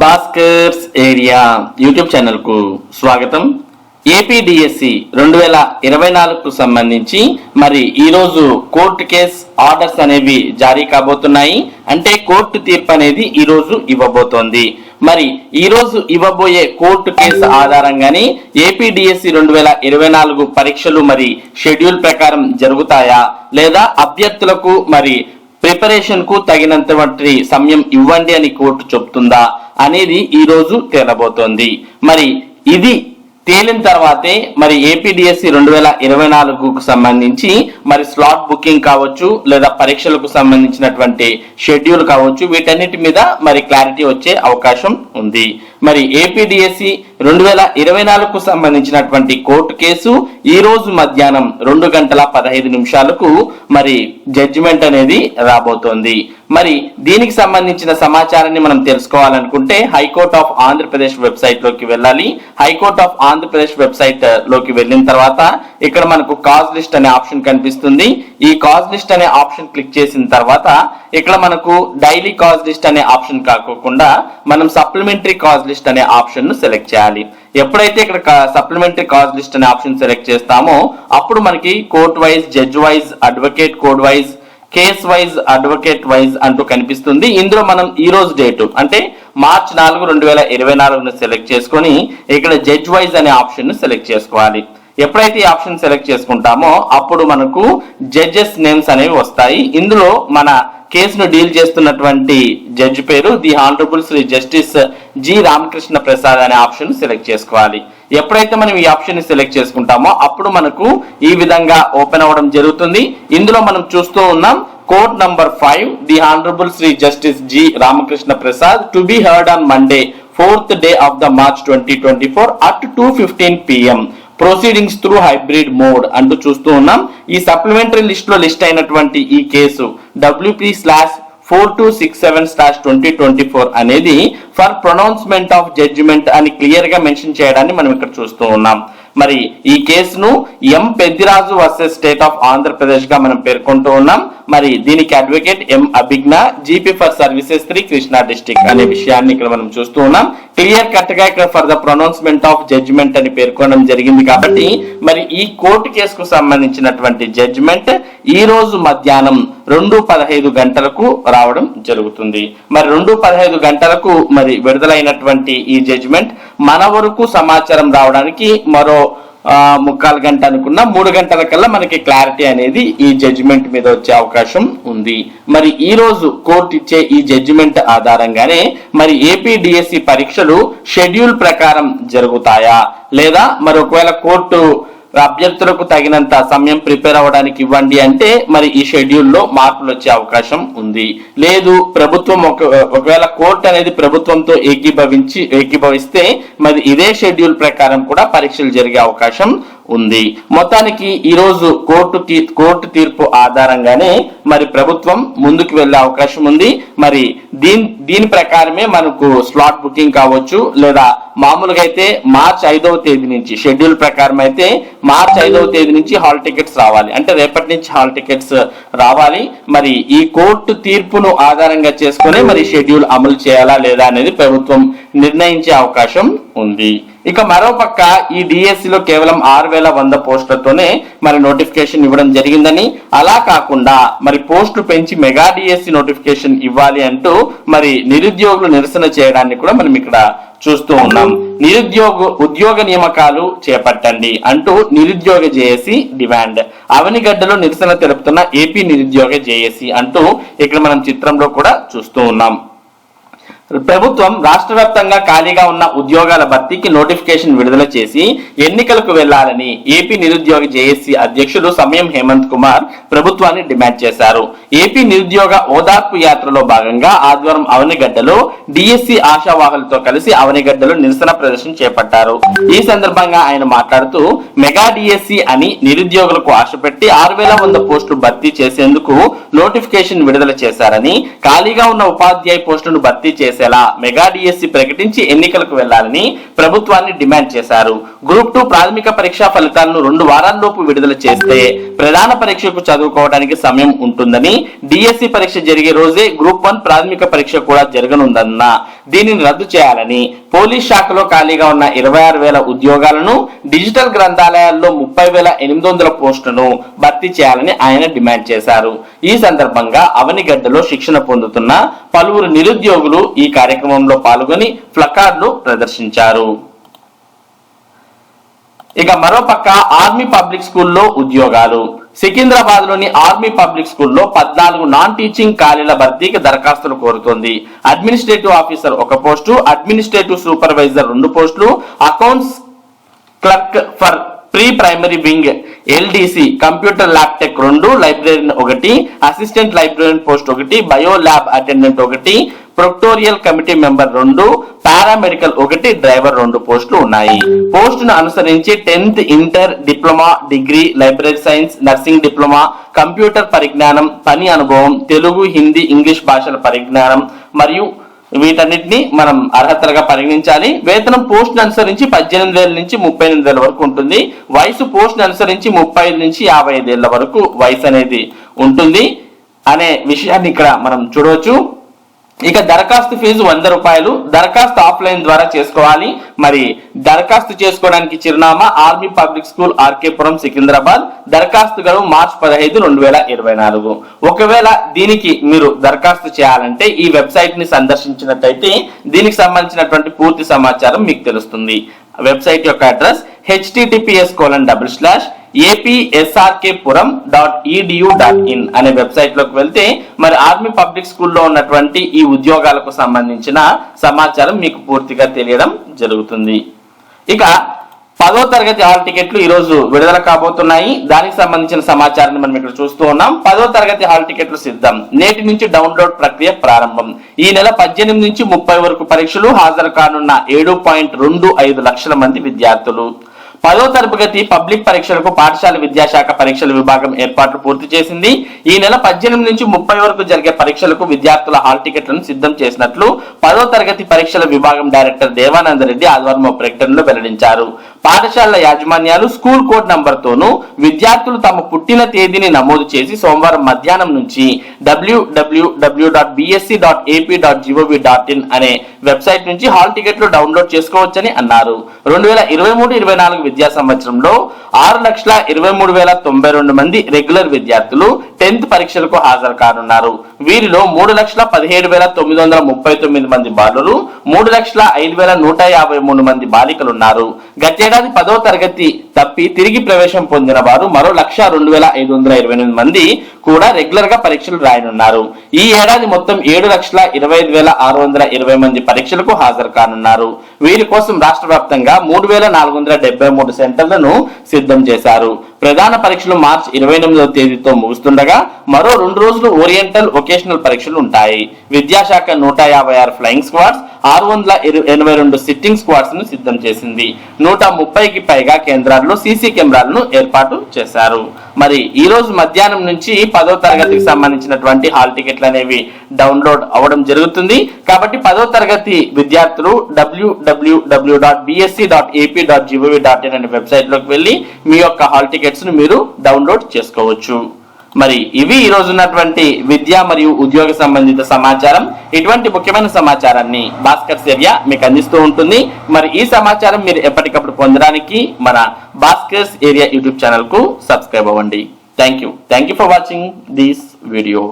Bhaskar's area YouTube ఛానల్కు స్వాగతం. APDSC రెండు వేల ఇరవై నాలుగుకు సంబంధించి మరి ఈరోజు కోర్టు కేస్ ఆర్డర్స్ అనేవి జారీ కాబోతున్నాయి. అంటే కోర్టు తీర్పు అనేది ఈరోజు ఇవ్వబోతోంది. మరి ఈ రోజు ఇవ్వబోయే కోర్టు కేసు ఆధారంగానే ఏపీడిఎస్సి రెండు వేల ఇరవై నాలుగు పరీక్షలు మరి షెడ్యూల్ ప్రకారం జరుగుతాయా? లేదా అభ్యర్థులకు మరి ప్రిపరేషన్కు వంటి సమయం ఇవ్వండి అని కోర్టు చెప్తుందా అనేది ఈ రోజు తేలబోతోంది. మరి ఇది తేలిన తర్వాతే మరి ఏపీడిఎస్సి రెండు వేల ఇరవై నాలుగుకు సంబంధించి మరి స్లాట్ బుకింగ్ కావచ్చు లేదా పరీక్షలకు సంబంధించినటువంటి షెడ్యూల్ కావచ్చు వీటన్నిటి మీద మరి క్లారిటీ వచ్చే అవకాశం ఉంది. మరి ఏపీడిఎస్సి రెండు వేల ఇరవై నాలుగుకు సంబంధించినటువంటి కోర్టు కేసు ఈ రోజు మధ్యాహ్నం రెండు గంటల పదహైదు నిమిషాలకు మరి జడ్జిమెంట్ అనేది రాబోతోంది. మరి దీనికి సంబంధించిన సమాచారాన్ని మనం తెలుసుకోవాలనుకుంటే హైకోర్ట్ ఆఫ్ ఆంధ్రప్రదేశ్ వెబ్సైట్లోకి వెళ్ళాలి. High court of Andhra Pradesh website uh, లోకి వెళ్ళిన తర్వాత ఇక్కడ మనకు కాజ్ లిస్ట్ అనే ఆప్షన్ కనిపిస్తుంది. ఈ కాజ్ లిస్ట్ అనే ఆప్షన్ క్లిక్ చేసిన తర్వాత ఇక్కడ మనకు డైలీ కాజ్ లిస్ట్ అనే ఆప్షన్ కాకోకుండా మనం సప్లిమెంటరీ కాజ్ లిస్ట్ అనే ఆప్షన్ను సెలెక్ట్ చేయాలి. ఎప్పుడైతే ఇక్కడ సప్లిమెంటరీ కాజ్ లిస్ట్ అనే ఆప్షన్ సెలెక్ట్ చేస్తామో అప్పుడు మనకి court wise judge wise advocate code wise case wise advocate wise అంటూ కనిపిస్తుంది. ఇందులో మనం ఈ రోజు డేటు అంటే మార్చ్ నాలుగు రెండు వేల ఇరవై నాలుగును సెలెక్ట్ చేసుకొని ఇక్కడ జడ్జ్ వైజ్ అనే ఆప్షన్ను సెలెక్ట్ చేసుకోవాలి. ఎప్పుడైతే ఈ ఆప్షన్ సెలెక్ట్ చేసుకుంటామో అప్పుడు మనకు జడ్జెస్ నేమ్స్ అనేవి వస్తాయి. ఇందులో మన కేసును డీల్ చేస్తున్నటువంటి జడ్జి పేరు the honourable Shri justice G Ramakrishna Prasad అనే ఆప్షన్ సెలెక్ట్ చేసుకోవాలి. ఎప్పుడైతే మనం ఈ ఆప్షన్ని సెలెక్ట్ చేసుకుంటామో అప్పుడు మనకు ఈ విధంగా ఓపెన్ అవ్వడం జరుగుతుంది. ఇందులో మనం చూస్తూ ఉన్నాం court number five the honourable Shri justice G Ramakrishna Prasad to be heard on Monday fourth day of the March twenty twenty four at two fifteen PM proceedings through hybrid mode అంటూ చూస్తూ ఉన్నాం. ఈ supplementary లిస్ట్లో list అయినటువంటి ఈ case WP slash four two six seven slash twenty twenty four అనేది for pronouncement of judgement అని క్లియర్గా మెన్షన్ చేయడాన్ని మనం ఇక్కడ చూస్తూ ఉన్నాం. మరి ఈ కేసును M Peddiraju versus state of ఆంధ్రప్రదేశ్గా మనం పేర్కొంటూ ఉన్నాం. మరి దీనికి advocate M Abhijna GP for services three Krishna district అనే విషయాన్ని ఇక్కడ మనం చూస్తూ ఉన్నాం. క్లియర్ కట్గా ఇక్కడ for the pronouncement of judgment అని పేర్కొనడం జరిగింది కాబట్టి మరి ఈ కోర్టు కేసుకు సంబంధించినటువంటి జడ్జిమెంట్ ఈ రోజు మధ్యాహ్నం రెండు పదహైదు గంటలకు రావడం జరుగుతుంది. మరి రెండు పదహైదు గంటలకు మరి విడుదలైనటువంటి ఈ జడ్జిమెంట్ మన వరకు సమాచారం రావడానికి మరో ముక్కాలు గంట అనుకున్న మూడు గంటల కల్లా మనకి క్లారిటీ అనేది ఈ జడ్జిమెంట్ మీద వచ్చే అవకాశం ఉంది. మరి ఈ రోజు కోర్టు ఇచ్చే ఈ జడ్జిమెంట్ ఆధారంగానే మరి ఏపీ డిఎస్సి పరీక్షలు షెడ్యూల్ ప్రకారం జరుగుతాయా? లేదా మరి ఒకవేళ కోర్టు అభ్యర్థులకు తగినంత సమయం ప్రిపేర్ అవ్వడానికి ఇవ్వండి అంటే మరి ఈ షెడ్యూల్లో మార్పులు వచ్చే అవకాశం ఉంది. లేదు ప్రభుత్వం ఒక ఒకవేళ కోర్టు అనేది ప్రభుత్వంతో ఏకీభవించి ఏకీభవిస్తే మరి ఇదే షెడ్యూల్ ప్రకారం కూడా పరీక్షలు జరిగే అవకాశం ఉంది. మొత్తానికి ఈరోజు కోర్టు తీ- కోర్టు తీర్పు ఆధారంగానే మరి ప్రభుత్వం ముందుకు వెళ్ళే అవకాశం ఉంది. మరి దీని దీని ప్రకారమే మనకు స్లాట్ బుకింగ్ కావచ్చు లేదా మామూలుగా అయితే మార్చ్ ఐదవ తేదీ నుంచి షెడ్యూల్ ప్రకారం అయితే మార్చ్ ఐదవ తేదీ నుంచి హాల్ టికెట్స్ రావాలి. అంటే రేపటి నుంచి హాల్ టికెట్స్ రావాలి. మరి ఈ కోర్టు తీర్పును ఆధారంగా చేసుకుని మరి షెడ్యూల్ అమలు చేయాలా లేదా అనేది ప్రభుత్వం నిర్ణయించే అవకాశం ఉంది. ఇక మరోపక్క ఈ డిఎస్సిలో కేవలం ఆరు వేల వంద పోస్టులతోనే మరి నోటిఫికేషన్ ఇవ్వడం జరిగిందని. అలా కాకుండా మరి పోస్టు పెంచి మెగా డిఎస్సి నోటిఫికేషన్ ఇవ్వాలి అంటూ మరి నిరుద్యోగులు నిరసన చేయడాన్ని కూడా మనం ఇక్కడ చూస్తూ ఉన్నాం. నిరుద్యోగ ఉద్యోగ నియామకాలు చేపట్టండి అంటూ నిరుద్యోగ జేఏసి డిమాండ్. అవనిగడ్డలో నిరసన తెలుపుతున్న ఏపీ నిరుద్యోగ జేఏసీ అంటూ ఇక్కడ మనం చిత్రంలో కూడా చూస్తూ ఉన్నాం. ప్రభుత్వం రాష్ట్ర వ్యాప్తంగా ఖాళీగా ఉన్న ఉద్యోగాల భర్తీకి నోటిఫికేషన్ విడుదల చేసి ఎన్నికలకు వెళ్ళాలని ఏపీ నిరుద్యోగ జేఏసీ అధ్యక్షుడు సమయం హేమంత్ కుమార్ ప్రభుత్వాన్ని డిమాండ్ చేశారు. ఏపీ నిరుద్యోగ ఓదార్పు యాత్రలో భాగంగా ఆదివారం అవనిగడ్డలో డిఎస్సి ఆశావాహులతో కలిసి అవనిగడ్డలో నిరసన ప్రదర్శన చేపట్టారు. ఈ సందర్భంగా ఆయన మాట్లాడుతూ మెగా డిఎస్సి అని నిరుద్యోగులకు ఆశపెట్టి ఆరు వేల వంద పోస్టులు భర్తీ చేసేందుకు నోటిఫికేషన్ విడుదల చేశారని ఖాళీగా ఉన్న ఉపాధ్యాయ పోస్టును భర్తీ చేసేలా మెగా డిఎస్సి ప్రకటించి ఎన్నికలకు వెళ్ళాలని ప్రభుత్వాన్ని డిమాండ్ చేశారు. గ్రూప్ టూ ప్రాథమిక పరీక్షా ఫలితాలను రెండు వారాల్లోపు విడుదల చేస్తే ప్రధాన పరీక్షకు చదువుకోవడానికి సమయం ఉంటుందని డిఎస్సి పరీక్ష జరిగే రోజే గ్రూప్ వన్ ప్రాథమిక పరీక్ష కూడా జరగనుందన్న దీనిని రద్దు చేయాలని పోలీస్ శాఖలో ఖాళీగా ఉన్న ఇరవై ఆరు వేల ఉద్యోగాలను డిజిటల్ గ్రంథాలయాల్లో ముప్పై వేల ఎనిమిది వందల పోస్టులను భర్తీ చేయాలని ఆయన డిమాండ్ చేశారు. ఈ సందర్భంగా అవనిగడ్డలో శిక్షణ పొందుతున్న పలువురు నిరుద్యోగులు ఈ కార్యక్రమంలో పాల్గొని ప్లకార్డులు ప్రదర్శించారు. ఇక మరోపక్క ఆర్మీ పబ్లిక్ స్కూల్లో ఉద్యోగాలు. సికింద్రాబాద్లోని ఆర్మీ పబ్లిక్ స్కూల్లో పద్నాలుగు నాన్ టీచింగ్ ఖాళీల భర్తీకి దరఖాస్తులు కోరుతోంది. అడ్మినిస్ట్రేటివ్ ఆఫీసర్ ఒక పోస్టు అడ్మినిస్ట్రేటివ్ సూపర్వైజర్ రెండు పోస్టులు accounts clerk for pre primary wing LDC computer lab tech రెండు లైబ్రరీన్ ఒకటి అసిస్టెంట్ లైబ్రరీన్ పోస్ట్ ఒకటి బయో ల్యాబ్ అటెండెంట్ ఒకటి ప్రొక్టోరియల్ కమిటీ మెంబర్ రెండు పారామెడికల్ ఒకటి డ్రైవర్ రెండు పోస్టులు ఉన్నాయి. పోస్టును అనుసరించి tenth inter diploma degree library science nursing diploma computer పరిజ్ఞానం పని అనుభవం తెలుగు హిందీ ఇంగ్లీష్ భాషల పరిజ్ఞానం మరియు వీటన్నిటిని మనం అర్హతలుగా పరిగణించాలి. వేతనం పోస్ట్ అనుసరించి పద్దెనిమిది వేల నుంచి ముప్పై ఎనిమిది వేల వరకు ఉంటుంది. వయసు పోస్ట్ అనుసరించి ముప్పై నుంచి యాభై ఐదేళ్ళ వరకు వయసు అనేది ఉంటుంది అనే విషయాన్ని ఇక్కడ మనం చూడవచ్చు. ఇక దరఖాస్తు ఫీజు వంద రూపాయలు. దరఖాస్తు ఆఫ్లైన్ ద్వారా చేసుకోవాలి. మరి దరఖాస్తు చేసుకోవడానికి చిరునామా army public school RK Puram Secunderabad. దరఖాస్తు గడువు మార్చ్ పదహైదు రెండు వేల ఇరవై నాలుగు. ఒకవేళ దీనికి మీరు దరఖాస్తు చేయాలంటే ఈ వెబ్సైట్ని సందర్శించినట్టయితే దీనికి సంబంధించినటువంటి పూర్తి సమాచారం మీకు తెలుస్తుంది. వెబ్సైట్ యొక్క address HTTPS colon double slash APS RK Puram dot EDU dot in అనే వెబ్సైట్లోకి వెళ్తే మరి ఆర్మీ పబ్లిక్ స్కూల్లో ఉన్నటువంటి ఈ ఉద్యోగాలకు సంబంధించిన సమాచారం మీకు పూర్తిగా తెలియడం జరుగుతుంది. ఇక పదో తరగతి హాల్ టికెట్లు ఈ రోజు విడుదల కాబోతున్నాయి. దానికి సంబంధించిన సమాచారాన్ని మనం ఇక్కడ చూస్తూ ఉన్నాం. పదో తరగతి హాల్ టికెట్లు సిద్ధం. నేటి నుంచి డౌన్లోడ్ ప్రక్రియ ప్రారంభం. ఈ నెల పద్దెనిమిది నుంచి ముప్పై వరకు పరీక్షలు హాజరు కానున్న ఏడు పాయింట్ రెండు ఐదు లక్షల మంది విద్యార్థులు. పదో తరగతి పబ్లిక్ పరీక్షలకు పాఠశాల విద్యాశాఖ పరీక్షల విభాగం ఏర్పాట్లు పూర్తి చేసింది. ఈ నెల పద్దెనిమిది నుంచి ముప్పై వరకు జరిగే పరీక్షలకు విద్యార్థుల హాల్ టికెట్లను సిద్ధం చేసినట్లు పదో తరగతి పరీక్షల విభాగం డైరెక్టర్ దేవానంద రెడ్డి ఆదివారం ప్రకటనలో వెల్లడించారు. పాఠశాలల యాజమాన్యాలు స్కూల్ కోడ్ నంబర్ విద్యార్థులు తమ పుట్టిన తేదీని నమోదు చేసి సోమవారం మధ్యాహ్నం నుంచి WWW dot BSC dot AP dot GOV dot in అనే వెబ్సైట్ నుంచి హాల్ టికెట్లు డౌన్లోడ్ చేసుకోవచ్చని అన్నారు. రెండు వేల ఇరవై మూడు ఇరవై నాలుగు విద్యా సంవత్సరంలో ఆరు లక్షల ఇరవై మూడు వేల తొంభై రెండు మంది రెగ్యులర్ విద్యార్థులు టెన్త్ పరీక్షలకు హాజరు కానున్నారు. వీరిలో మూడు లక్షల పదిహేడు వేల తొమ్మిది వందల ముప్పై తొమ్మిది మంది బాలురు మూడు లక్షల ఐదు వేల నూట యాభై మూడు మంది బాలికలు ఉన్నారు. గతేడాది పదో తరగతి తప్పి తిరిగి ప్రవేశం పొందిన వారు మరో లక్ష రెండు వేల ఐదు వందల ఇరవై ఎనిమిది మంది కూడా రెగ్యులర్గా పరీక్షలు రాయనున్నారు. ఈ ఏడాది మొత్తం ఏడు లక్షల ఇరవై ఐదు వేల ఆరు వందల ఇరవై మంది పరీక్షలకు హాజరు కానున్నారు. వీరి కోసం రాష్ట్ర వ్యాప్తంగా మూడు వేల నాలుగు వందల డెబ్బై మూడు సెంటర్లను సిద్ధం చేశారు. ప్రధాన పరీక్షలు మార్చి ఇరవై ఎనిమిదవ తేదీతో ముగుస్తుండగా మరో రెండు రోజులు ఓరియంటల్ వొకేషనల్ పరీక్షలు ఉంటాయి. విద్యాశాఖ నూట యాభై ఆరు ఫ్లయింగ్ స్క్వాడ్స్ ఆరు వందల ఎనభై రెండు సిట్టింగ్ స్క్వాడ్స్ను సిద్ధం చేసింది. నూట ముప్పైకి పైగా కేంద్రాల్లో సీసీ కెమెరాలను ఏర్పాటు చేశారు. మరి ఈ రోజు మధ్యాహ్నం నుంచి పదో తరగతికి సంబంధించినటువంటి హాల్ టికెట్లు అనేవి డౌన్లోడ్ అవ్వడం జరుగుతుంది. కాబట్టి పదో తరగతి విద్యార్థులు WWW dot BSC dot AP dot GOV dot in అనే వెబ్సైట్లోకి వెళ్ళి మీ యొక్క హాల్ టికెట్స్ను మీరు డౌన్లోడ్ చేసుకోవచ్చు. మరి ఇవి ఈ రోజు ఉన్నటువంటి విద్య మరియు ఉద్యోగ సంబంధిత సమాచారం. ఇటువంటి ముఖ్యమైన సమాచారాన్ని భాస్కర్ ఏరియా మీకు అందిస్తూ ఉంటుంది. మరి ఈ సమాచారం మీరు ఎప్పటికప్పుడు పొందడానికి మన భాస్కర్స్ ఏరియా యూట్యూబ్ ఛానల్కు సబ్స్క్రైబ్ అవ్వండి. Thank you thank you for watching this video.